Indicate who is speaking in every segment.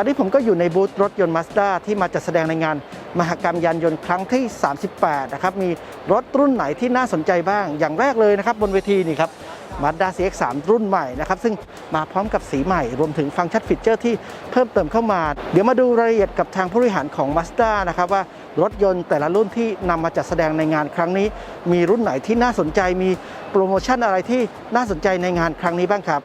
Speaker 1: อนนี้ผมก็อยู่ในบูธรถยนต์มาสด้าที่มาจัดแสดงในงานมหกรรมยานยนต์ครั้งที่ 38 นะครับ มีรถรุ่นไหนที่น่าสนใจบ้าง อย่างแรกเลยนะครับ บนเวทีนี่ครับ Mazda CX-3 รุ่นใหม่นะครับ ซึ่งมาพร้อมกับสีใหม่ รวมถึงฟังก์ชันฟีเจอร์ที่เพิ่มเติมเข้ามา เดี๋ยวมาดูรายละเอียดกับทางผู้บริหารของ Mazda นะครับว่ารถยนต์แต่ละรุ่นที่นำมาจัดแสดงในงานครั้งนี้ มีรุ่นไหนที่น่าสนใจมีโปรโมชั่นอะไรที่น่าสนใจในงานครั้งนี้บ้างครับ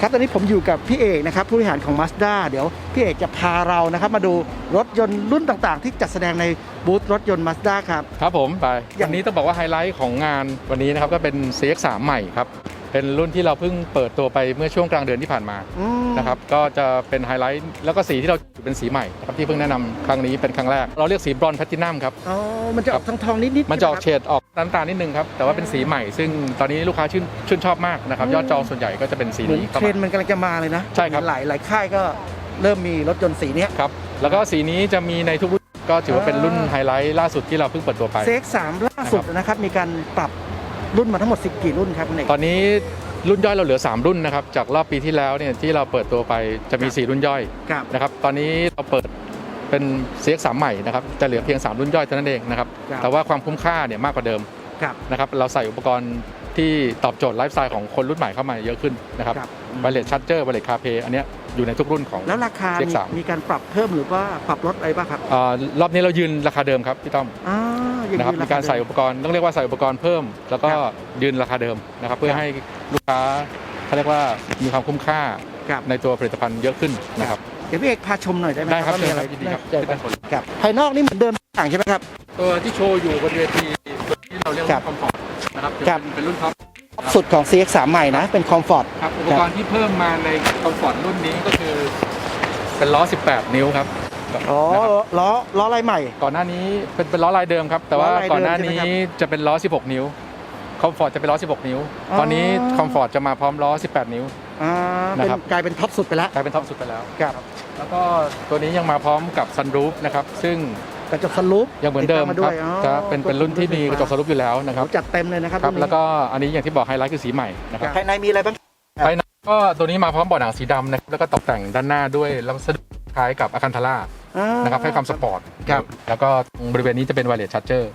Speaker 1: ครับตอนนี้ผมอยู่กับพี่เอกนะครับผู้บริหารของ Mazda เดี๋ยวพี่เอกจะพาเรานะครับมาดูรถยนต์รุ่นต่างๆ ที่จัดแสดงในบูธรถยนต์ Mazda ครับ
Speaker 2: ครับผมไป
Speaker 1: อย่าง
Speaker 2: วันนี้ต้องบอกว่าไฮไลท์ของงานวันนี้นะครับก็เป็น CX3 ใหม่ครับ เป็นรุ่นที่เราเพิ่งเปิดตัวไปเมื่อช่วงกลางเดือนที่ผ่านมา
Speaker 1: อืม
Speaker 2: นะครับก็จะเป็นไฮไลท์แล้วก็สีที่เราเป็นสีใหม่นะครับที่เพิ่งแนะนำครั้งนี้เป็นครั้งแรก เราเรียกสีบรอนซ์แพลตินัมครับ
Speaker 1: อ๋อมันจะออกทองทองๆนิดๆ
Speaker 2: มันจะออก
Speaker 1: ใช่
Speaker 2: เฉดออก น้ำตาลนิดนึงครับ แต่ว่าเป็นสีใหม่ ซึ่งตอนนี้ลูกค้าชื่นชื่นชอบมากนะครับ
Speaker 1: อืม
Speaker 2: ยอดจองส่วนใหญ่ก็จะเป็นสี
Speaker 1: ไหมเหมือน
Speaker 2: นี้เข้า
Speaker 1: เทร
Speaker 2: มา น
Speaker 1: ด์มันกำลังจะมาเลยนะ
Speaker 2: ใช่ครับ
Speaker 1: หลายหลายค่ายก็เริ่มมีรถยนต์สีเนี้ย
Speaker 2: ครับ แล้วก็สีนี้จะมีในทุกรุ่นก็ถือว่าเป็นรุ่น
Speaker 1: อ่า
Speaker 2: ไฮไลท์ล่าสุดที่เราเพิ่งเปิดตัวไป
Speaker 1: CX-3 ล่าสุดนะครับ มีการปรับรุ่นมาทั้งหมด 10 กี่รุ่นครับคุณเอก
Speaker 2: ตอนนี้รุ่นย่อยเราเหลือ 3 รุ่นนะครับ จากรอบปีที่แล้วเนี่ยที่เราเปิดตัวไปจะมี 4 รุ่นย่อย
Speaker 1: ครับ
Speaker 2: นะครับ ตอนนี้เราเปิด เป็น CX3 ใหม่นะครับจะเหลือเพียง 3 รุ่นย่อยเท่านั้นเองนะครับ
Speaker 1: ครับ
Speaker 2: แต่ว่าความคุ้มค่าเนี่ยมากกว่าเดิม
Speaker 1: ครับ
Speaker 2: นะครับเราใส่อุปกรณ์ที่ตอบโจทย์ไลฟ์สไตล์ของคนรุ่นใหม่เข้ามาเยอะขึ้นนะครับ
Speaker 1: ครับ
Speaker 2: ไวเลสชัตเจอร์ไวเลสคาเพอันเนี้ยอยู่ในทุกรุ่นของ
Speaker 1: แล้วราคามี
Speaker 2: CX3
Speaker 1: มีการปรับเพิ่มหรือว่าปรับลดอะไรบ้างครับ
Speaker 2: เอ่อรอบนี้เรายืนราคาเดิมครับพี่ต้อม
Speaker 1: อ่ายัง
Speaker 2: นะครับ
Speaker 1: ยื
Speaker 2: มีการใส่อุปกรณ์ต้องเรียกว่าใส่อุปกรณ์เพิ่ม แล้วก็
Speaker 1: ครับ
Speaker 2: ยืนราคาเดิมนะครับเพื่อให้ลูกค้าเขาเรียกว่ามีความคุ้มค่า
Speaker 1: ครับ
Speaker 2: ในตัวผลิตภัณฑ์เยอะขึ้นนะครับ
Speaker 1: เดี๋ยวพี่เอกพาชมหน่อยได้ไหม
Speaker 2: ได้ครับ
Speaker 1: ว่ามีอะไร
Speaker 2: เชิญครับยินดีครับ
Speaker 1: น่าสนใจบ้าง ครับภายนอกนี่เหมือนเดิมทุกอย่างใช่ไหมครับ
Speaker 2: ตัวที่โชว์อยู่บนเวทีตัวที่เราเรียก
Speaker 1: ครั
Speaker 2: ว่า
Speaker 1: บ
Speaker 2: คอมฟอร์ตนะครับถือ
Speaker 1: ครับ
Speaker 2: เป็นเป็นรุ่นท็อป
Speaker 1: สุดของ CX3 ใหม่นะ เป็นคอมฟอร์ต
Speaker 2: ครับ อุปกรณ์ที่เพิ่มมาในคอมฟอร์ตรุ่นนี้ก็คือเป็นล้อ 18 นิ้วครับ
Speaker 1: อ๋อ
Speaker 2: นะครับ
Speaker 1: ล้อล้อลายใหม่
Speaker 2: ก่อนหน้านี้เป็นเป็นล้อลายเดิมครับ แต่ว่า
Speaker 1: ล้อลายเดิม
Speaker 2: ก่อนหน้า
Speaker 1: ใช่ไหม
Speaker 2: นี้
Speaker 1: ครับ
Speaker 2: จะเป็นล้อ 16 นิ้ว คอมฟอร์ตจะเป็นล้อ 16 นิ้ว
Speaker 1: อ๋อ
Speaker 2: ตอนนี้คอมฟอร์ตจะมาพร้อมล้อ 18 นิ้ว
Speaker 1: อ่าเป็น
Speaker 2: นะครับ
Speaker 1: กลายเป็นท็อปสุดไปแล้ว
Speaker 2: กลายเป็นท็อปสุดไปแล้ว
Speaker 1: ครับ
Speaker 2: แล้วก็ตัวนี้ยังมาพร้อมกับซันรูฟนะครับซึ่ง
Speaker 1: กระจกสลูป
Speaker 2: ยังเหมือนเดิม
Speaker 1: ติดตาา
Speaker 2: ค
Speaker 1: ด้
Speaker 2: รั
Speaker 1: ว
Speaker 2: บ
Speaker 1: ยอ๋อ
Speaker 2: จะเป็นเป็นรุ่นที่มีกระจกสรุปอยู่แล้วนะครับ
Speaker 1: จัดเต็มเลยนะครับ
Speaker 2: ครับ
Speaker 1: รุ่นนี้
Speaker 2: แล้วก็อันนี้อย่างที่บอกไฮไลท์คือสีใหม่นะครับ
Speaker 1: ภายในมีอะไรบ้าง
Speaker 2: ภายในก็ตัวนี้มาพร้อมเบาะหนังสีดำนะครับแล้วก็ตกแต่งด้านหน้าด้วยลักษณะคล้ายกับอาคันทาร่า
Speaker 1: อ่า
Speaker 2: นะครับให้ความสปอร์ต
Speaker 1: ครับ
Speaker 2: แล้วก็ตรงบริเวณนี้จะเป็นไวเลสชาร์เจอร์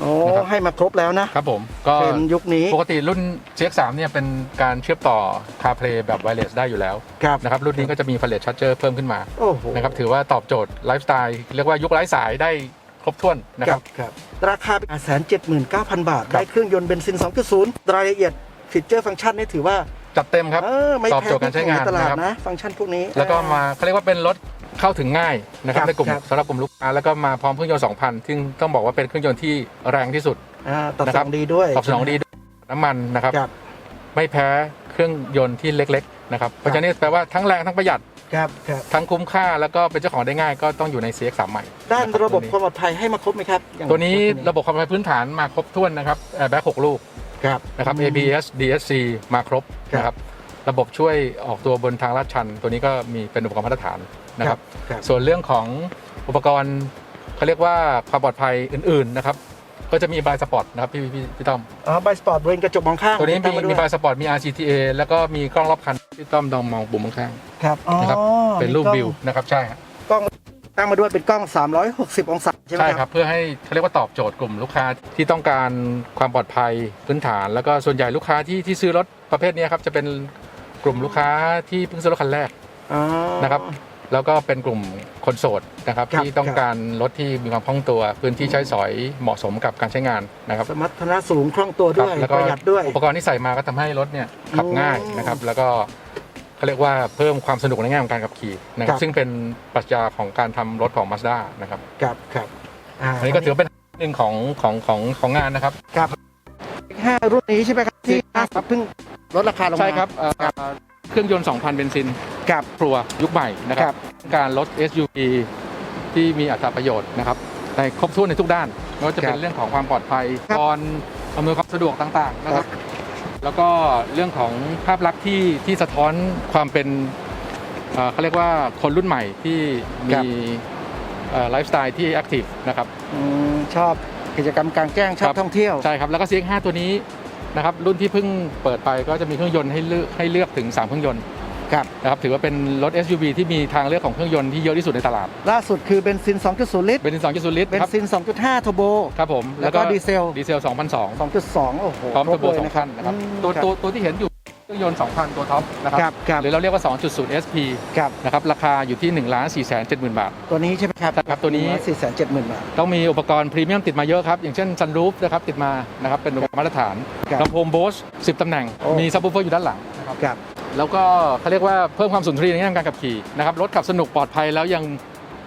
Speaker 1: โอ้
Speaker 2: นะครับ
Speaker 1: ให้มาครบแล้วนะครับ
Speaker 2: ผมก็
Speaker 1: เป็นยุคนี้
Speaker 2: ปกติรุ่น CX3 เนี่ยเป็นการเชื่อมต่อ CarPlay แบบไวเลสได้อยู่แล้ว
Speaker 1: ครับ
Speaker 2: นะครับรุ่นนี้ก็จะมีไวเลสชาร์เจอร์เพิ่มขึ้นมา
Speaker 1: โอ้โห
Speaker 2: นะครับถือว่าตอบโจทย์ไลฟ์สไตล์เรียกว่ายุคไร้สายได้ครบถ้วนนะค
Speaker 1: ค
Speaker 2: รั
Speaker 1: รับ บครับราคาเป็นแสนเจ็ดหมื่นเก้าพันบาทได้เครื่องยนต์เบนซิน 2.0 รายละเอียดฟีเจอร์ฟังก์ชันนี่ถือว่า
Speaker 2: จัดเต็มครับ
Speaker 1: เออไม่
Speaker 2: ตอบ
Speaker 1: แพ้
Speaker 2: โจทย์การใช้งาน
Speaker 1: ตลาด
Speaker 2: นะครับ
Speaker 1: นะ ฟังก์ชันพวกนี้
Speaker 2: แล้วก็มาเขาเรียกว่าเป็นรถ เข้าถึงง่ายนะครับ
Speaker 1: ครับ
Speaker 2: ในกลุ่ม
Speaker 1: ครับ
Speaker 2: สำหรับกลุ่มลูกค้าแล้วก็มาพร้อมเครื่องยนต์2,000 ซึ่งต้องบอกว่าเป็นเครื่องยนต์ที่แรงที่สุด
Speaker 1: อ่าตอบ
Speaker 2: นะ
Speaker 1: ส
Speaker 2: ครั
Speaker 1: น
Speaker 2: บ
Speaker 1: องดีด้วย
Speaker 2: ตอบสนองดีด้วยน้ำมันนะครับ
Speaker 1: ครับ
Speaker 2: ไม่แพ้เครื่องยนต์ที่เล็กๆนะครับเพราะฉะนั้นแปลว่าทั้งแรงทั้งประหยัด
Speaker 1: ครับครับ
Speaker 2: ทั้งคุ้มค่า แล้วก็เป็นเจ้าของได้ง่ายก็ต้องอยู่ใน CX3 ใหม่
Speaker 1: ด้าน
Speaker 2: ค
Speaker 1: ระบบ
Speaker 2: ตัว
Speaker 1: ความปลอดภัยให้มาครบไหมครับอย่าง
Speaker 2: ตัวนี้ระบบความปลอดภัยพื้นฐานมาครบถ้วนนะครับแอร์แบ็ก6ลูก
Speaker 1: ครับ
Speaker 2: นะครับ ABS DSC มาครบ
Speaker 1: ครับ
Speaker 2: นะครับระบบช่วยออกตัวบนทางลาดชัน ตัวนี้ก็มีเป็นอุปกรณ์มาตรฐาน นะครับ
Speaker 1: ครับ
Speaker 2: ส่วนเรื่องของอุปกรณ์เขาเรียกว่าความปลอดภัยอื่นๆนะครับ ก็จะมีบายสปอร์ตนะครับพี่พี่พี่ต้อม
Speaker 1: อ๋อใบสปอร์ตบริเวณกระจกมองข้าง
Speaker 2: ตัวนี้
Speaker 1: ติด
Speaker 2: มี
Speaker 1: ตั้งาด้
Speaker 2: มี
Speaker 1: วย
Speaker 2: บายสปอร์ตมี RCTA แล้วก็มีกล้องรอบคันพี่ต้อมลองมองปุ่มข้าง
Speaker 1: ครับอ๋อ
Speaker 2: นะครับๆเป็นรูป
Speaker 1: มีกล้อง
Speaker 2: วิวนะครับใช่ครับ
Speaker 1: กล้องตั้งมาด้วยเป็นกล้อง 360 องศาใช่ไหม
Speaker 2: ใช่
Speaker 1: ค
Speaker 2: ค
Speaker 1: รั
Speaker 2: รับบเพื่อให้เขาเรียกว่าตอบโจทย์กลุ่มลูกค้าที่ต้องการความปลอดภัยพื้นฐาน แล้วก็ส่วนใหญ่ลูกค้าที่ที่ซื้อรถประเภทนี้ครับจะเป็นกลุ่มลูกค้าที่เพิ่งซื้อรถคันแรก
Speaker 1: อ๋อ
Speaker 2: นะครับ แล้วก็เป็นกลุ่มคนโสดนะครับ
Speaker 1: ครับ
Speaker 2: ที่ต้องการรถที่มีความคล่องตัว พื้นที่ใช้สอยเหมาะสมกับการใช้งานนะครับ
Speaker 1: สมรรถนะสูงคล่องตัวด้วย
Speaker 2: ครับแล้ว
Speaker 1: ป
Speaker 2: ก็
Speaker 1: ระหยัดด้วย
Speaker 2: อุปกรณ์ที่ใส่มาก็ทำให้รถเนี่ยขับง่าย
Speaker 1: อืม
Speaker 2: นะครับแล้วก็เขาเรียกว่าเพิ่มความสนุกในแง่ของการขับขี่นะค
Speaker 1: ครั
Speaker 2: รับบซึ่งเป็นปรัชญาของการทำรถของ Mazda นะครับ
Speaker 1: ครับครับา
Speaker 2: อันนี้ก็ถือว่าเป็นหนึ่งของของของของงานนะครับ
Speaker 1: ห้ารุ่นนี้ใช่ไหมครับที่ล่าสุดเพิ่งลดราคาลงมา
Speaker 2: ใช่ครับเอ่อเครื่องยนต์ 2,000 เบนซิน
Speaker 1: ครับ
Speaker 2: ครัวยุคใหม่นะค
Speaker 1: ครั
Speaker 2: รับบการลด SUV ที่มีอัตราประโยชน์นะครับในครบถ้วนในทุกด้านไม่ว่าจะเป็
Speaker 1: ครั
Speaker 2: น
Speaker 1: บ
Speaker 2: เรื่องของความปลอดภัย
Speaker 1: ครับ
Speaker 2: ก่อนอำนวยความสะดวกต่างๆนะครับแล้วก็เรื่องของภาพลักษณ์ที่ที่สะท้อนความเป็นเอ่อเขาเรียกว่าคนรุ่นใหม่ที่มีไลฟ์สไตล์ที่แอคทีฟนะครับ
Speaker 1: อืมชอบกิจกรรมกลางแจ้งชอ
Speaker 2: ครับบ
Speaker 1: ท่องเที่ยว
Speaker 2: ใช่ครับ แล้วก็ CX5 ตัวนี้นะครับรุ่นที่เพิ่งเปิดไปก็จะมีเครื่องยนต์ให้เลือกให้เลือกถึง 3 เครื่องยนต์
Speaker 1: ครับ
Speaker 2: นะครับถือว่าเป็นรถ SUV ที่มีทางเลือกของเครื่องยนต์ที่เยอะที่สุดในตลาด
Speaker 1: ล่าสุดคือเบนซิน 2.0 ลิตร
Speaker 2: เบนซิน 2.0 ลิตร
Speaker 1: เบน
Speaker 2: ครับ
Speaker 1: ซิน 2.5 เทอร์โบ
Speaker 2: ครับผม
Speaker 1: แล้วก็ดีเซล
Speaker 2: ดีเซล2,200
Speaker 1: 2.2 โอ้โห
Speaker 2: พร้อม
Speaker 1: คร
Speaker 2: เทอบร์โบ
Speaker 1: เลย
Speaker 2: สอง
Speaker 1: นะครั
Speaker 2: คั
Speaker 1: บ
Speaker 2: นนะครับ
Speaker 1: อืม
Speaker 2: ตัว
Speaker 1: ครับ
Speaker 2: ตัวตัวที่เห็นอยู่เครื่องยนต์ 2,000 ตัวท็อปนะครับ
Speaker 1: ครับครับ
Speaker 2: หรือเราเรียกว่า 2.0 SP
Speaker 1: ครับ
Speaker 2: นะครับ ราคาอยู่ที่ 1 4 7 0 0 0 0 บาท
Speaker 1: ตัวนี้ใช่ไหมครับ
Speaker 2: ครับตัวนี้
Speaker 1: 4 7 0 0 0 0 บาท
Speaker 2: ต้องมีอุปกรณ์พรีเมียมติดมาเยอะครับ อย่างเช่นซันรูฟนะครับติดมานะครับเป็นอุปกรณ์มาตรฐาน
Speaker 1: ครับ
Speaker 2: ลำโพงโบส10 ตำแหน่ง
Speaker 1: โอ้
Speaker 2: มีซับ w ูเฟอร์อยู่ด้านหลังนะครับ
Speaker 1: ครับ
Speaker 2: แล้วก็เขาเรียกว่าเพิ่มความสุนทรีย์ในแง่ของการขับขี่นะครับรถขับสนุกปลอดภัยแล้วยัง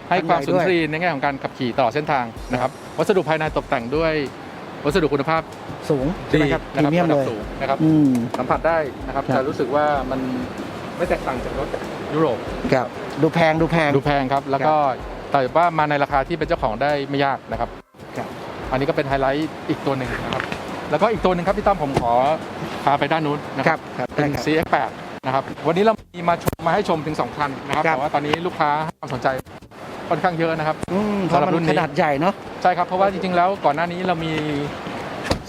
Speaker 2: ให้ความสุนทรีย์ในแง่ของการขับขี่ตลอดเส้นทางนะครับวัสดุภายในตกแต่งด้วยวัสดุคุณภาพ
Speaker 1: สูงใช่
Speaker 2: ดี
Speaker 1: ไหมครับพ
Speaker 2: นะ
Speaker 1: รี
Speaker 2: ครับ
Speaker 1: เมียม
Speaker 2: ระดั
Speaker 1: เล
Speaker 2: บ
Speaker 1: ย
Speaker 2: สูงนะครับ
Speaker 1: อืม
Speaker 2: สัมผัสได้นะครับ
Speaker 1: ครับ
Speaker 2: จะรู้สึกว่ามันไม่แตกต่างจากรถยุโรป
Speaker 1: ครับดูแพงดูแพง
Speaker 2: ดูแพงครับ แล้วก็แต่ว่ามาในราคาที่เป็นเจ้าของได้ไม่ยากนะครับ
Speaker 1: ครับ
Speaker 2: อันนี้ก็เป็นไฮไลท์อีกตัวหนึ่งนะครับ แล้วก็อีกตัวหนึ่งครับพี่ต้อมผมขอพาไปด้านนู้นนะ
Speaker 1: ค
Speaker 2: ค
Speaker 1: รั
Speaker 2: รั
Speaker 1: บบครับ
Speaker 2: เป็
Speaker 1: ได้
Speaker 2: น
Speaker 1: ครับ
Speaker 2: CX8 นะครับวันนี้เรามีมาชมมาให้ชมถึง 2 คันนะครับ
Speaker 1: ครับ
Speaker 2: แต่ว่าตอนนี้ลูกค้าให้ความสนใจค่อนข้างเยอะนะครับ
Speaker 1: อืมเพราะ
Speaker 2: สำหรับ
Speaker 1: มัน
Speaker 2: รุ่นนี้
Speaker 1: ขนาดใหญ่เนาะ
Speaker 2: ใช่ครับ เพราะว่าจริงๆ แล้วก่อนหน้านี้เรามี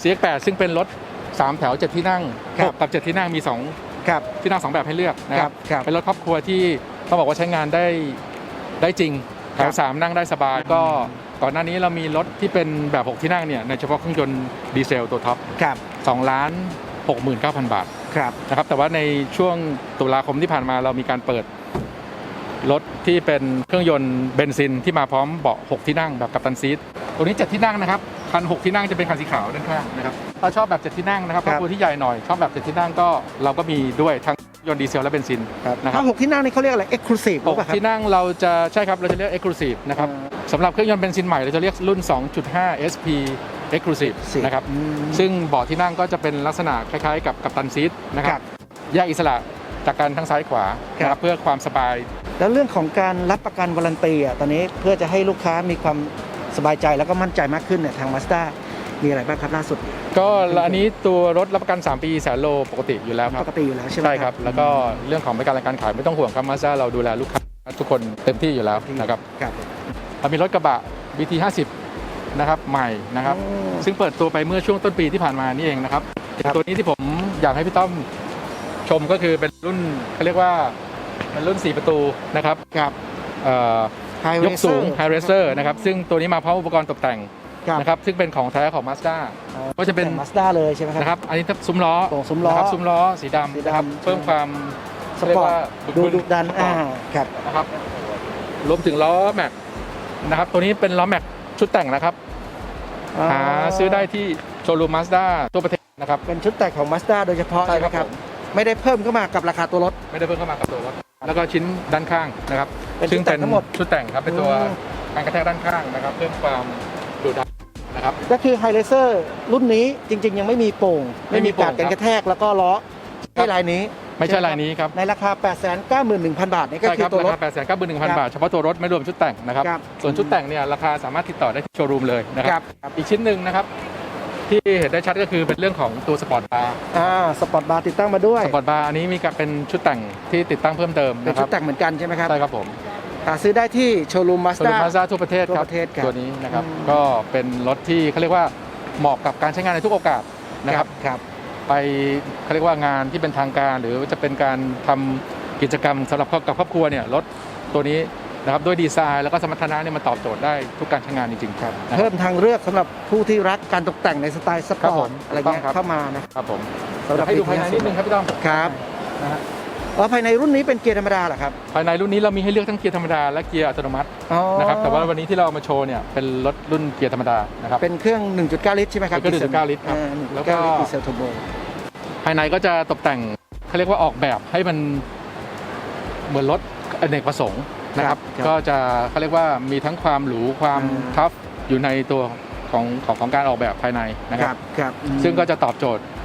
Speaker 2: CX8 ซึ่งเป็นรถ 3 แถว 7 ที่นั่ง
Speaker 1: ครับ
Speaker 2: 6กับ 7 ที่นั่งมี 2
Speaker 1: ครับ
Speaker 2: ที่นั่ง 2 แบบให้เลือกนะ
Speaker 1: ค
Speaker 2: ค
Speaker 1: รั
Speaker 2: รั
Speaker 1: บบ ครับ
Speaker 2: เป็นรถครอบครัวที่ต้องบอกว่าใช้งานได้ได้จริงแถ
Speaker 1: ครั
Speaker 2: ว
Speaker 1: บ
Speaker 2: สามนั่งได้สบายก็ก่อนหน้านี้เรามีรถที่เป็นแบบ 6 ที่นั่งเนี่ยในเฉพาะเครื่องยนต์ดีเซลตัวท็อป
Speaker 1: ครับ
Speaker 2: 2ล้าน69,000 บาท
Speaker 1: ครับ
Speaker 2: นะครับแต่ว่าในช่วงตุลาคมที่ผ่านมาเรามีการเปิดรถที่เป็นเครื่องยนต์เบนซินที่มาพร้อมเบาะ 6 ที่นั่งแบบกัปตันซีทตัวนี้ 7 ที่นั่งนะครับคัน 6 ที่นั่งจะเป็นคันสีขาวด้านข้างนะครับถ้าชอบแบบ 7 ที่นั่งนะครับครอบครัวที่ใหญ่หน่อยชอบแบบ 7 ที่นั่งก็เราก็มีด้วยทั้งยนต์ดีเซลและเบนซิน
Speaker 1: ครับ
Speaker 2: นะครับ
Speaker 1: ถ้าหกที่นั่งนี่เขาเรียกอะไร exclusive หรือเปล่าค
Speaker 2: 6
Speaker 1: รับ
Speaker 2: ที่นั่งเราจะใช่ครับเราจะเรียก Exclusive นะครับ
Speaker 1: อ่า
Speaker 2: สำหรับเครื่องยนต์เบนซินใหม่เราจะเรียกรุ่น 2.5 SP Exclusive นะครับ
Speaker 1: อืม
Speaker 2: ซึ่งเบาะที่นั่งก็จะเป็นลักษณะคล้ายๆ กับกัปตันซีทนะค
Speaker 1: ค
Speaker 2: รั
Speaker 1: รับบ
Speaker 2: แยกอิสระจากกันทั้งซ้ายขวา
Speaker 1: ครับ
Speaker 2: นะครับเพื่อความสบาย
Speaker 1: แล้วเรื่องของการรับประกันวารันตีอะตอนนี้เพื่อจะให้ลูกค้ามีความสบายใจแล้วก็มั่นใจมากขึ้นเนี่ยทาง Mazda มีอะไรบ้างครับล่าสุด
Speaker 2: ก็อันนี้ตัวรถรับประกัน 3 ปีแสนโลปกติอยู่แล้วค
Speaker 1: ป
Speaker 2: รับ
Speaker 1: กติอยู่แล้วใช่ไหม
Speaker 2: ใช่ครับ แล้วก็เรื่องของบริการการขายไม่ต้องห่วงครับมาซ่าเราดูแลลูกค้าทุกคนเต็มที่อยู่แล้วนะครับ
Speaker 1: ครับ
Speaker 2: เรามีรถกระบะ BT 50 นะครับใหม่นะครับ
Speaker 1: อืม
Speaker 2: ซึ่งเปิดตัวไปเมื่อช่วงต้นปีที่ผ่านมานี่เองนะครับ
Speaker 1: ครับ
Speaker 2: ตัวนี้ที่ผมอยากให้พี่ต้อมชมก็คือเป็นรุ่นเขาเรียกว่าเป็นรุ่น 4 ประตูนะครับ
Speaker 1: ครับ
Speaker 2: เอ่อ
Speaker 1: High
Speaker 2: ยกสูง
Speaker 1: Racer
Speaker 2: High Racer นะครับซึ่งตัวนี้มาพร้อมอุปกรณ์ตกแต่ง
Speaker 1: ครับ
Speaker 2: นะครับซึ่งเป็นของแท้ของ Mazda ก็จะเป็น
Speaker 1: มาสด้าเลยใช่ไหมครับ
Speaker 2: นะครับอันนี้ซุ้มล้อ
Speaker 1: โป่งซุ้มล้อ
Speaker 2: นะครับซุ้มล้อสี
Speaker 1: สี
Speaker 2: ดำ
Speaker 1: ดำ
Speaker 2: นะครับเพิ่มความ
Speaker 1: สปอร์ต
Speaker 2: เรียกว่า
Speaker 1: ดูดุดัน
Speaker 2: สปอ
Speaker 1: อ่า
Speaker 2: ร์ต
Speaker 1: ครับ
Speaker 2: นะครับรวมถึงล้อแม็กนะครับตัวนี้เป็นล้อแม็ก ชุดแต่งนะครับ หาซื้อได้ที่โชว์รูมมาสด้าตัวประเทศนะครับ
Speaker 1: เป็นชุดแต่งของ Mazda โดยเฉพาะ
Speaker 2: ใช่
Speaker 1: ใช่ไห
Speaker 2: ค
Speaker 1: ม
Speaker 2: รับ
Speaker 1: ครับ
Speaker 2: ผม
Speaker 1: ไม่ได้เพิ่มเข้ามากับราคาตัวรถ
Speaker 2: ไม่ได้เพิ่มเข้ามากับตัวรถ แล้วก็ชิ้นด้านข้างนะครับ
Speaker 1: เป็นชุดแต่งทั้งหมด
Speaker 2: ชุดแต่งครับ เป็นตัว
Speaker 1: อืม
Speaker 2: การกระแทกด้านข้างนะครับ เพิ่มความดุดันนะครับ
Speaker 1: ก็คือ High Racer รุ่นนี้จริง ๆ ยังไม่มีโป่ง
Speaker 2: ไม่
Speaker 1: ไม่
Speaker 2: มี
Speaker 1: มีการ
Speaker 2: โป่ง
Speaker 1: กัน
Speaker 2: ครับ
Speaker 1: กระแทกแล้วก็ล้อ
Speaker 2: ครั
Speaker 1: ใช่
Speaker 2: บ
Speaker 1: ลายนี้
Speaker 2: ไม่ใช่ลายนี้ครับ
Speaker 1: ในราคา 891,000 บาทนี่ก็
Speaker 2: ใช่
Speaker 1: คื
Speaker 2: ค
Speaker 1: อ
Speaker 2: รับ
Speaker 1: ตัวร
Speaker 2: รา
Speaker 1: ถ
Speaker 2: คา8 9 1 0 0 0 บาท เฉพาะตัวรถไม่รวมชุดแต่งนะครับ
Speaker 1: ครับ
Speaker 2: ส่วนชุดแต่งเนี่ยราคาสามารถติดต่อได้ที่โชว์รูมเลยนะค
Speaker 1: ครั
Speaker 2: รับ บ อีกชิ้นหนึ่งนะครับ ที่เห็นได้ชัดก็คือเป็นเรื่องของตัวสปอร์ตบาร์
Speaker 1: อ่าสปอร์ตบาร์ติดตั้งมาด้วย
Speaker 2: สปอร์ตบาร์อันนี้มีการเป็นชุดแต่งที่ติดตั้งเพิ่มเติม
Speaker 1: เป็น
Speaker 2: นะค
Speaker 1: ชุ
Speaker 2: รั
Speaker 1: ด
Speaker 2: บ
Speaker 1: แต่งเหมือนกันใช่ไหมครับ
Speaker 2: ใช่ครับผม
Speaker 1: หาซื้อได้ที่โชว์รูมมาส
Speaker 2: สรุ
Speaker 1: ด้า
Speaker 2: ปมาซ่าทั่วประเทศ
Speaker 1: ทั่ว
Speaker 2: ครับ
Speaker 1: ประเทศครับ
Speaker 2: ตัวนี้นะครับ
Speaker 1: อืม
Speaker 2: ก็เป็นรถที่เขาเรียกว่าเหมาะกับการใช้งานในทุกโอกาสนะครับ
Speaker 1: ครับ
Speaker 2: ไปเขาเรียกว่างานที่เป็นทางการ หรือจะเป็นการทำกิจกรรมสำหรับครอบกับครอบครัวเนี่ยรถตัวนี้นะครับด้วยดีไซน์แล้วก็สมรรถนะเนี่ยมันตอบโจทย์ได้ทุกการใช้งานจริงๆครับนะครั
Speaker 1: เพิ่
Speaker 2: บ
Speaker 1: มทางเลือกสำหรับผู้ที่รักการตกแต่งในสไตล์สป
Speaker 2: ครั
Speaker 1: อบ
Speaker 2: ผ
Speaker 1: ร์ต
Speaker 2: ม
Speaker 1: อะไรเงี้ย
Speaker 2: ถูกต้องครับ
Speaker 1: เข้ามานะครับ
Speaker 2: ผม
Speaker 1: สำหรับ
Speaker 2: ให้ดูภายในนิดนึงครับพี่ต้อม
Speaker 1: ครับ
Speaker 2: นะฮะ
Speaker 1: อ๋อภายในรุ่นนี้เป็นเกียร์ธรรมดาเหรอครับ
Speaker 2: ภายในรุ่นนี้เรามีให้เลือกทั้งเกียร์ธรรมดาและเกียร์อัตโนมัติ
Speaker 1: อ๋อ
Speaker 2: นะครับแต่ว่าวันนี้ที่เราเอามาโชว์เนี่ยเป็นรถรุ่นเกียร์ธรรมดานะครับ
Speaker 1: เป็นเครื่อง 1.9 ลิตรใช่ไหมครับ
Speaker 2: เป็นเครื่อง1.9ลิตรครับ
Speaker 1: อ่า
Speaker 2: แล้วก็
Speaker 1: 1.9ลิตรดีเซลเทอร์โบ
Speaker 2: ภายในก็จะตกแต่งเขาเรียกว่าออกแบบให้มันเหมือนรถอเนกประสงค์นะครับก็จะเขาเรียกว่ามีทั้งความหรูความทัฟอยู่ในตัวของของของการออกแบบภายในนะ
Speaker 1: ค
Speaker 2: ค
Speaker 1: รั
Speaker 2: รั
Speaker 1: บ บครับอืม
Speaker 2: ซึ่งก็จะตอบโจทย์ลูก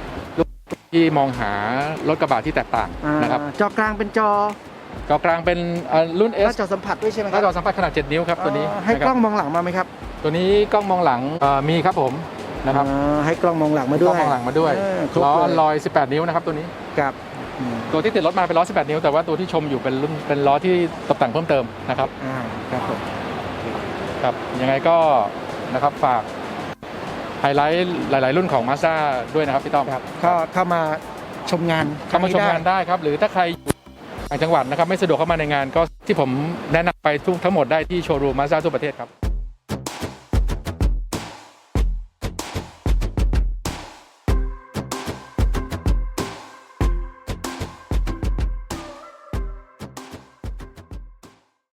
Speaker 2: ที่มองหารถกระบะที่แตกต่าง
Speaker 1: อ่า
Speaker 2: นะครับ
Speaker 1: จอกลางเป็นจอ
Speaker 2: จอกลางเป็นเอ่อรุ่น
Speaker 1: หน้า
Speaker 2: S
Speaker 1: จอสัมผัสด้วยใช่ไหมค
Speaker 2: ห
Speaker 1: รั
Speaker 2: น้าจอสัมผัสขนาด 7 นิ้วครับตัวนี้
Speaker 1: อ๋อให้
Speaker 2: นะค
Speaker 1: กล้
Speaker 2: รั
Speaker 1: อบงมองหลังมาไหมครับ
Speaker 2: ตัวนี้กล้องมองหลังเอ่อมีครับผมนะครับ
Speaker 1: อ่าให้กล้องมองหลังมา
Speaker 2: ก
Speaker 1: ด้
Speaker 2: ล้
Speaker 1: ว
Speaker 2: อง
Speaker 1: ย
Speaker 2: มองหลังมาด้วย
Speaker 1: เออครบ
Speaker 2: ล้อ
Speaker 1: เลย
Speaker 2: ลอย 18 นิ้วนะครับตัวนี้
Speaker 1: ครับอืม
Speaker 2: ตัวที่ติดรถมาเป็นล้อ 18 นิ้ว แต่ว่าตัวที่ชมอยู่เป็นรุ่นเป็นล้อที่ตกแต่งเพิ่มเติมนะครับ
Speaker 1: อ่าครับผม
Speaker 2: ครับยังไงก็นะครับฝาก ไฮไลท์หลาย ๆ รุ่นของ Mazda ด้วยนะครับพี่ต้อม
Speaker 1: ครับก็เข้ามาชมงาน
Speaker 2: เข้ามาชมงาน
Speaker 1: ได้
Speaker 2: ได้ครับ หรือถ้าใครอยู่ต่างจังหวัดนะครับ ไม่สะดวกเข้ามาในงานก็ที่ผมแนะนำไปทุกทั้งหมดได้ที่โชว์รูมมาสด้าทั่วประเทศครับ